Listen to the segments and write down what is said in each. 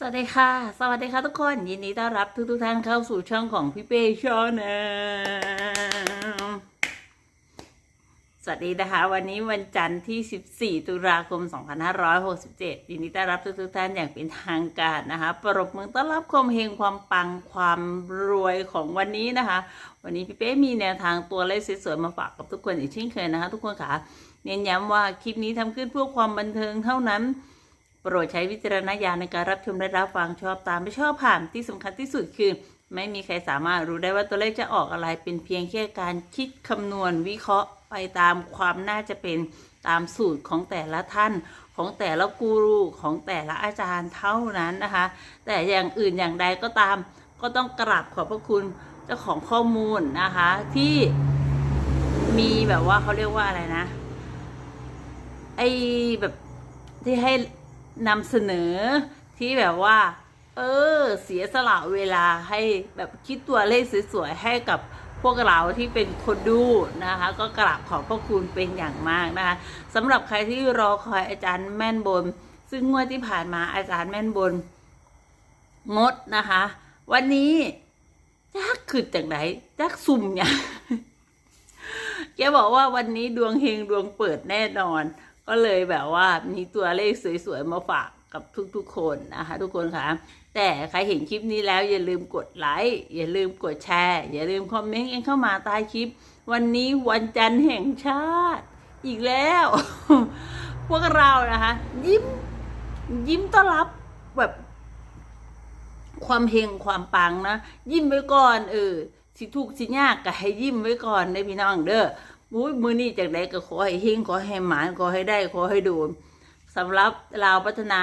สวัสดีค่ะ สวัสดีค่ะทุกคน ยินดีต้อนรับทุกทุกท่านเข้าสู่ช่องของพี่เป้ชอนะสวัสดีนะคะ วันนี้วันจันทร์ที่ 14 ตุลาคม 2567 ยินดีต้อนรับทุกทุกท่านอย่างเป็นทางการนะคะปรบมือต้อนรับความเฮงความปังความรวยของวันนี้นะคะ วันนี้พี่เป้มีแนวทางตัวเลขสวยๆมาฝากกับทุกคนอีกเช่นเคยนะคะ ทุกคนค่ะ เน้นย้ำว่าคลิปนี้ทำขึ้นเพื่อความบันเทิงเท่านั้น โปรดใช้วิจารณญาณในการรับชมและรับฟังชอบตามไม่ชอบผ่านที่สำคัญที่สุดคือ ไม่มีใครสามารถรู้ได้ว่าตัวเลขจะออกอะไรเป็นเพียงแค่การคิดคำนวณวิเคราะห์ไปตามความน่าจะเป็นตามสูตรของแต่ละท่านของแต่ละกูรูของแต่ละอาจารย์เท่านั้นนะคะ แต่อย่างอื่นอย่างใดก็ตาม ก็ต้องกราบขอบพระคุณเจ้าของข้อมูลนะคะ ที่มีแบบว่าเขาเรียกว่าอะไรนะไอแบบที่ให้ นำเสนอที่แบบว่า เออ เสียสละเวลาให้แบบคิดตัวเลขสวยๆให้กับพวกเราที่เป็นคนดูนะคะ ก็กราบขอบพระคุณเป็นอย่างมากนะคะสำหรับใครที่รอคอยอาจารย์แม่นบน ซึ่งงวดที่ผ่านมาอาจารย์แม่นบน งดนะคะ วันนี้จักขึ้นจากไหนจักสุ่มเนี่ยแกบอกว่าวันนี้ดวงเฮงดวงเปิดแน่นอน ก็เลยแบบว่ามีตัวเลขสวยๆมาฝากกับทุกๆคนนะคะ ทุกคนค่ะแต่ใครเห็นคลิปนี้แล้วอย่าลืมกดไลค์อย่าลืมกดแชร์ อย่าลืมคอมเมนต์เองเข้ามาใต้คลิป วันนี้วันจันทร์แห่งชาติ อีกแล้ว พวกเรานะคะ ยิ้ม ยิ้มต้อนรับแบบความเฮงความปังนะ ยิ้มไว้ก่อนเออสิทุกสิยากก็ให้ยิ้มไว้ก่อนได้พี่น้องเด้อ มุ้ยมือนี้จากไหนก็ขอให้เฮงขอให้หมานขอให้ได้ขอให้โดนสำหรับลาวพัฒนา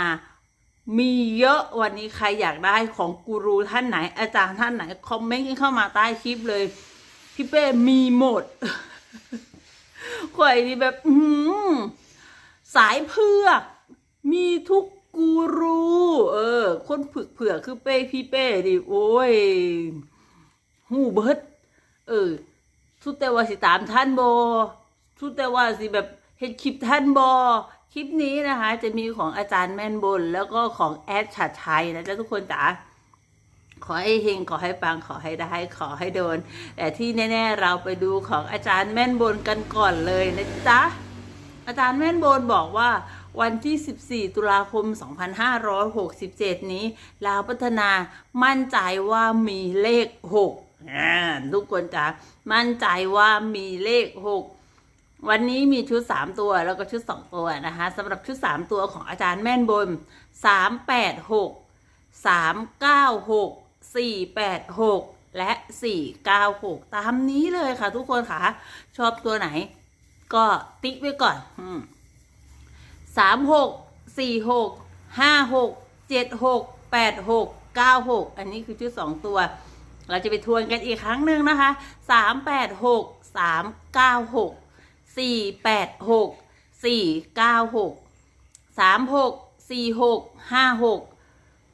มีเยอะวันนี้ใครอยากได้ของกูรูท่านไหน อาจารย์ท่านไหน คอมเมนต์เข้ามาใต้คลิปเลย พี่เป้มีหมดข่อยนี่แบบ อืสายเผือก มีทุกกูรู เออ คนผึกเผือกคือเป้พี่เป้ดิโอ้ย หูเบิดเออ ทุกแต่ว่าสิตามท่านโบอทุกแต่ว่าสิแบบเห็นคลิปท่านโบคลิปนี้นะคะ จะมีของอาจารย์แม่นบน แล้วก็ของแอดชัดชัยนะจ๊ะทุกคนจ๋าขอให้เฮงขอให้ปังขอให้ได้ขอให้โดน แต่ที่แน่ ๆ เราไปดูของอาจารย์แม่นบนกันก่อนเลยนะจ๊ะอาจารย์แม่นบนบอกว่าวันที่ 14 ตุลาคม 2567 นี้ลาวพัฒนามั่นใจว่ามีเลข 6 ทุกคนจ๋ามั่นใจว่ามีเลข6วันนี้มีชุด 3 ตัวแล้วก็ชุด 2 ตัวนะคะสำหรับชุด 3 ตัวของอาจารย์แม่นบน 386 396 486 และ 496 ตามนี้เลยค่ะทุกคนค่ะ ชอบตัวไหน ก็ติ๊กไว้ก่อนสามหกสี่หกห้าหกเจ็ดหกแปดหกเก้าหกอันนี้คือชุดสองตัว เราจะไปทวนกันอีกครั้งหนึ่งนะคะสามแปดหกสามเก้าหกสี่แปดหกสี่เก้าหกสามหกสี่หกห้าหก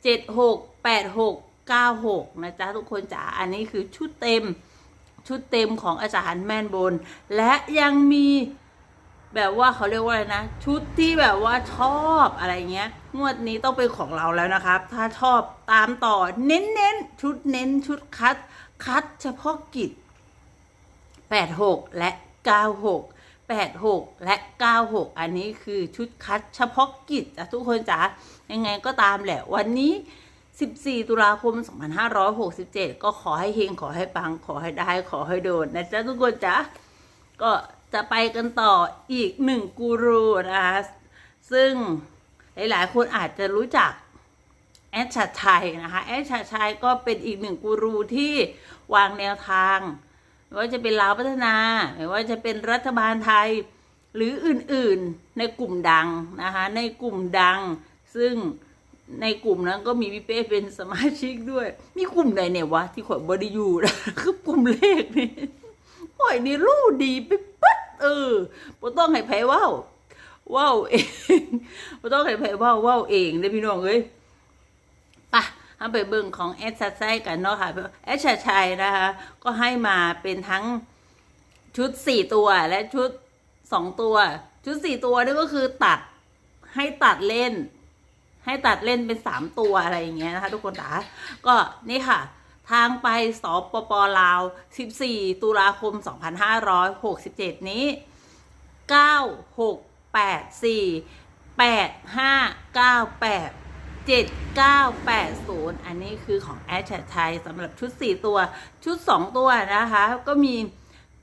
เจ็ดหกแปดหกเก้าหกนะจ๊ะทุกคนจ๋าอันนี้คือชุดเต็มชุดเต็มของอาจารย์แม่นบน และยังมี แบบว่าเขาเรียกว่าอะไรนะ ชุดที่แบบว่าชอบอะไรเงี้ย งวดนี้ต้องเป็นของเราแล้วนะครับ ถ้าชอบตามต่อเน้นเน้นชุดเน้นชุดคัด คัดเฉพาะกิจ 86 และ 96 86 และ 96 อันนี้คือชุดคัดเฉพาะกิจจ้ะทุกคนจ๋ายังไงก็ตามแหละ วันนี้ 14 ตุลาคม 2567 ก็ขอให้เฮงขอให้ปังขอให้ได้ขอให้โดนนะจ๊ะทุกคนจ๊ะก็ จะไปกันต่ออีกหนึ่งกูรูนะคะซึ่งหลาย ๆ คนอาจจะรู้จักแอดชัดชัยนะคะแอดชัดชัยก็เป็นอีกหนึ่งกูรูที่วางแนวทาง ไม่ว่าจะเป็นลาวพัฒนา ไม่ว่าจะเป็นรัฐบาลไทย หรืออื่น ๆ ในกลุ่มดังนะคะในกลุ่มดัง ซึ่งในกลุ่มนั้นก็มีพี่เป้เป็นสมาชิกด้วย มีกลุ่มใดเนี่ยวะที่ข่อยบไดิยูนะคือกลุ่มเลขนี่ข่อยนี่รู้ดีไปปั๊ด เออบ่ต้องให้ไผเว้าเว้าเองบ่ต้องให้ไผเว้าเว้าเองเด้พี่น้องเอ้ยปะเอาไปเบิ่งของแอดชัดชัยกันเนาะค่ะแอดชัดชัยนะคะ ก็ให้มาเป็นทั้งชุดสี่ตัวและชุดสองตัว ชุดสี่ตัวนี่ก็คือตัดให้ตัดเล่น ให้ตัดเล่นเป็นสามตัวอะไรอย่างเงี้ยนะคะ ทุกคนจ๋าก็นี่ค่ะ ทางไปสปปลาว 14 ตุลาคม 2567 นี้ 9684 8598 7980 อันนี้คือของแอชัดชัยสำหรับชุด 4 ตัว ชุด 2 ตัวนะคะ ก็มี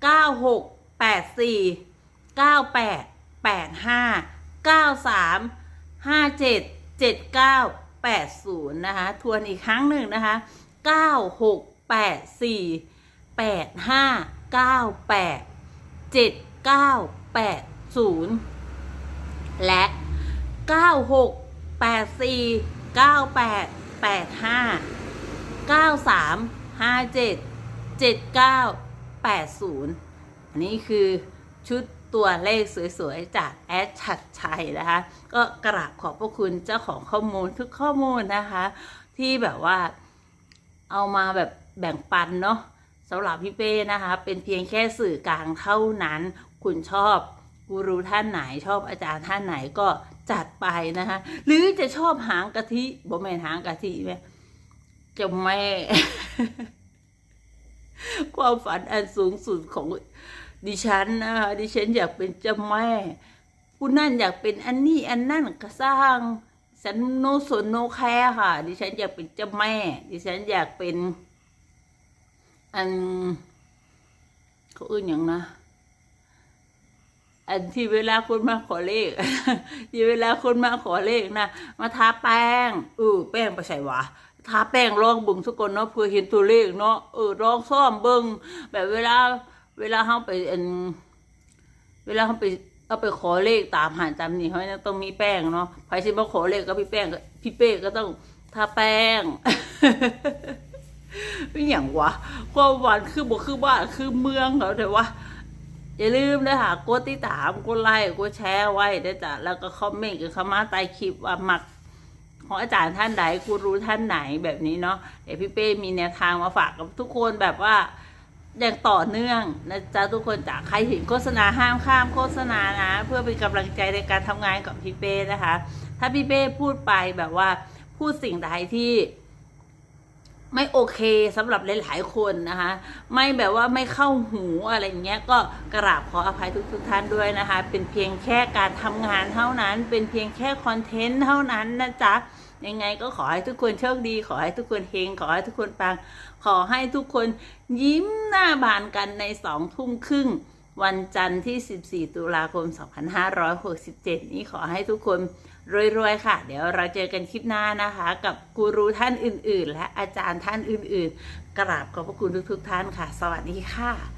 9684 98 85 93 57 79 80 นะคะ ทวนอีกครั้งหนึ่งนะคะ 96 84 85 98 79 80 และ 96 84 98 85 93 57 79 80 อันนี้คือชุดตัวเลขสวยๆ จากแอดชัดชัยนะคะ ก็กราบขอบพระคุณเจ้าของข้อมูลทุกข้อมูลนะคะ ที่แบบว่า เอามาแบบแบ่งปันเนาะสำหรับพี่เป้นะคะ เป็นเพียงแค่สื่อกลางเท่านั้น คุณชอบกูรูท่านไหนชอบอาจารย์ท่านไหนก็จัดไปนะคะ หรือจะชอบหางกะทิบ่แม่นหางกะทิไหมจะแม่ ความฝันอันสูงสุดของดิฉันนะคะดิฉันอยากเป็นเจ้าแม่ผู้นั่นอยากเป็นอันนี้อันนั่นก็สร้าง ฉันโนสนโนแคร์ค่ะ ดิฉันอยากเป็นเจ้าแม่ ดิฉันอยากเป็น อันเขาอื่นอย่างนะ อันที่เวลาคนมาขอเลข ที่เวลาคนมาขอเลขนะมาทาแป้งเออแป้งไปใส่วะทาแป้งลองบิ่งสักคนเนาะเพื่อเห็นตัวเลขเนาะเออลองซ่อมเบิ่งแบบเวลา เวลาเขาไปอันเวลาเขาไป เอาไปขอเลขตามหานตามนี่เขาเนี่ยต้องมีแป้งเนาะใครที่มาขอเลขก็พี่แป้งพี่เป้ก็ต้องทาแป้งเป็นอย่างวะความหวานคือบอกคือบ้านคือเมืองเขาแต่ว่าอย่าลืมนะคะกดติดตามกดไลค์กดแชร์ไว้ด้จ้ะแล้วก็คอมเมนต์กันเข้ามาใต้คลิปว่ามักของอาจารย์ท่านใดกูรู้ท่านไหนแบบนี้เนาะเดี๋ยวพี่เป้มีแนวทางมาฝากกับทุกคนแบบว่า อย่างต่อเนื่องนะจ๊ะทุกคนจาใครเห็นโฆษณาห้ามข้ามโฆษณานะ เพื่อเป็นกำลังใจในการทำงานกับพี่เป้นะคะ ถ้าพี่เป้พูดไปแบบว่าพูดสิ่งใดที่ไม่โอเคสำหรับหลายๆคนนะคะ ไม่แบบว่าไม่เข้าหูอะไรเงี้ยก็กราบขออภัยทุกๆท่านด้วยนะคะ เป็นเพียงแค่การทำงานเท่านั้น เป็นเพียงแค่คอนเทนต์เท่านั้นนะจ๊ะ ยังไงก็ขอให้ทุกคนโชคดี ขอให้ทุกคนเฮงขอให้ทุกคนปัง ขอให้ทุกคนยิ้มหน้าบานกันในสองทุ่มครึ่ง วันจันทร์ที่ 14 ตุลาคม 2567 นี้ขอให้ทุกคนรวยๆค่ะ เดี๋ยวเราเจอกันคลิปหน้านะคะ กับกูรูท่านอื่น ๆ และอาจารย์ท่านอื่น ๆ กราบขอบพระคุณทุกๆท่านค่ะ สวัสดีค่ะ